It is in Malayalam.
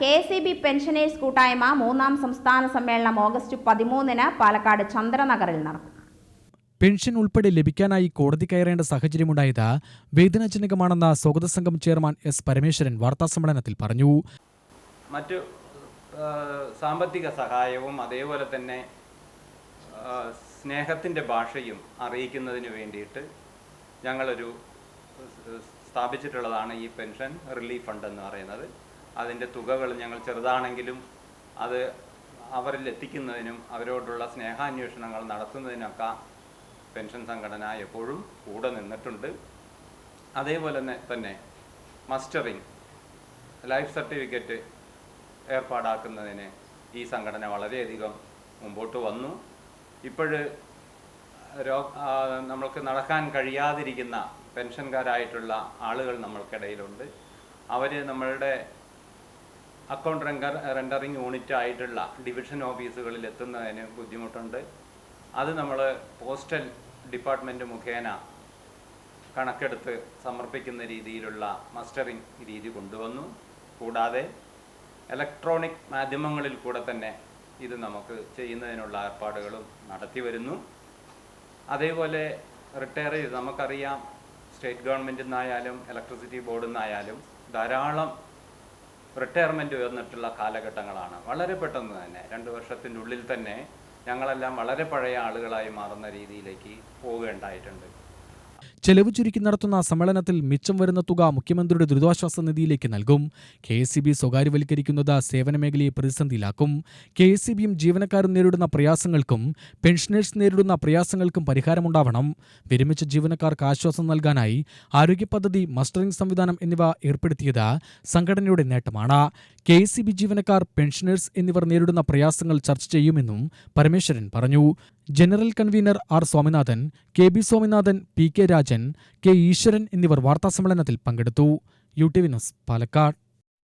K S E B pensioners കൂട്ടായ്മ മൂന്നാം സംസ്ഥാന സമ്മേളനം ഓഗസ്റ്റ് പതിമൂന്നിന് പാലക്കാട് ചന്ദ്രനഗറിൽ നടക്കും. പെൻഷൻ ഉൾപ്പെടെ ലഭിക്കാനായി കോടതി കയറേണ്ട സാഹചര്യമുണ്ടായത് വേദനാജനകമാണെന്ന സ്വാഗത സംഘം ചെയർമാൻ എസ് പരമേശ്വരൻ വാർത്താസമ്മേളനത്തിൽ പറഞ്ഞു. മറ്റു സാമ്പത്തിക സഹായവും അതേപോലെ തന്നെ സ്നേഹത്തിന്റെ ഭാഷയും അറിയിക്കുന്നതിന് വേണ്ടിയിട്ട് ഞങ്ങളൊരു സ്ഥാപിച്ചിട്ടുള്ളതാണ് ഈ പെൻഷൻ റിലീഫ് ഫണ്ട് എന്ന് പറയുന്നത്. അതിന്റെ തുകകൾ ഞങ്ങൾ ചെറുതാണെങ്കിലും അത് അവരിൽ എത്തിക്കുന്നതിനും അവരോടുള്ള സ്നേഹാന്വേഷണങ്ങൾ നടത്തുന്നതിനൊക്കെ പെൻഷൻ സംഘടന എപ്പോഴും കൂടെ നിന്നിട്ടുണ്ട്. അതേപോലെ തന്നെ തന്നെ മസ്റ്ററിങ് ലൈഫ് സർട്ടിഫിക്കറ്റ് ഏർപ്പാടാക്കുന്നതിന് ഈ സംഘടന വളരെയധികം മുമ്പോട്ട് വന്നു. ഇപ്പോഴ് രോ നമ്മൾക്ക് നടക്കാൻ കഴിയാതിരിക്കുന്ന പെൻഷൻകാരായിട്ടുള്ള ആളുകൾ നമ്മൾക്കിടയിലുണ്ട്. അവർ നമ്മളുടെ അക്കൗണ്ട് റെങ്കർ റെൻഡറിങ് യൂണിറ്റ് ആയിട്ടുള്ള ഡിവിഷൻ ഓഫീസുകളിൽ എത്തുന്നതിന് ബുദ്ധിമുട്ടുണ്ട്. അത് നമ്മൾ പോസ്റ്റൽ ഡിപ്പാർട്ട്മെന്റ് മുഖേന കണക്കെടുത്ത് സമർപ്പിക്കുന്ന രീതിയിലുള്ള മസ്റ്ററിംഗ് രീതി കൊണ്ടുവന്നു. കൂടാതെ ഇലക്ട്രോണിക് മാധ്യമങ്ങളിൽ കൂടെ തന്നെ ഇത് നമുക്ക് ചെയ്യുന്നതിനുള്ള ഏർപ്പാടുകളും നടത്തി വരുന്നു. അതേപോലെ റിട്ടയർ ചെയ്ത് നമുക്കറിയാം സ്റ്റേറ്റ് ഗവൺമെന്റിൽ നിന്നായാലും ഇലക്ട്രിസിറ്റി ബോർഡിൽ നിന്നായാലും ധാരാളം റിട്ടയർമെന്റ് ഉയർന്നിട്ടുള്ള കാലഘട്ടങ്ങളാണ്. വളരെ പെട്ടെന്ന് തന്നെ രണ്ട് വർഷത്തിന്റെ ഉള്ളിൽ തന്നെ ഞങ്ങളെല്ലാം വളരെ പഴയ ആളുകളായി മാറുന്ന രീതിയിലേക്ക് പോവുകയുണ്ടായിട്ടുണ്ട്. ചെലവ് ചുരുക്കി നടത്തുന്ന സമ്മേളനത്തിൽ മിച്ചം വരുന്ന തുക മുഖ്യമന്ത്രിയുടെ ദുരിതാശ്വാസ നിധിയിലേക്ക് നൽകും. കെ എസ് സി ബി സ്വകാര്യവൽക്കരിക്കുന്നത് സേവന മേഖലയെ പ്രതിസന്ധിയിലാക്കും. കെ എസ് സി ബിയും ജീവനക്കാരും നേരിടുന്ന പ്രയാസങ്ങൾക്കും പെൻഷനേഴ്സ് നേരിടുന്ന പ്രയാസങ്ങൾക്കും പരിഹാരമുണ്ടാവണം. വിരമിച്ച ജീവനക്കാർക്ക് ആശ്വാസം നൽകാനായി ആരോഗ്യ പദ്ധതി മസ്റ്ററിംഗ് സംവിധാനം എന്നിവ ഏർപ്പെടുത്തിയത് സംഘടനയുടെ നേട്ടമാണ്. കെ എസ് സി ബി ജീവനക്കാർ പെൻഷനേഴ്സ് എന്നിവർ നേരിടുന്ന പ്രയാസങ്ങൾ ചർച്ച ചെയ്യുമെന്നും പരമേശ്വരൻ പറഞ്ഞു. General convener R Swaminathan K B Swaminathan P K K Eswaran എന്നിവർ വാർത്താസമ്മേളനത്തിൽ പങ്കെടുത്തു. U T V news Palakkad.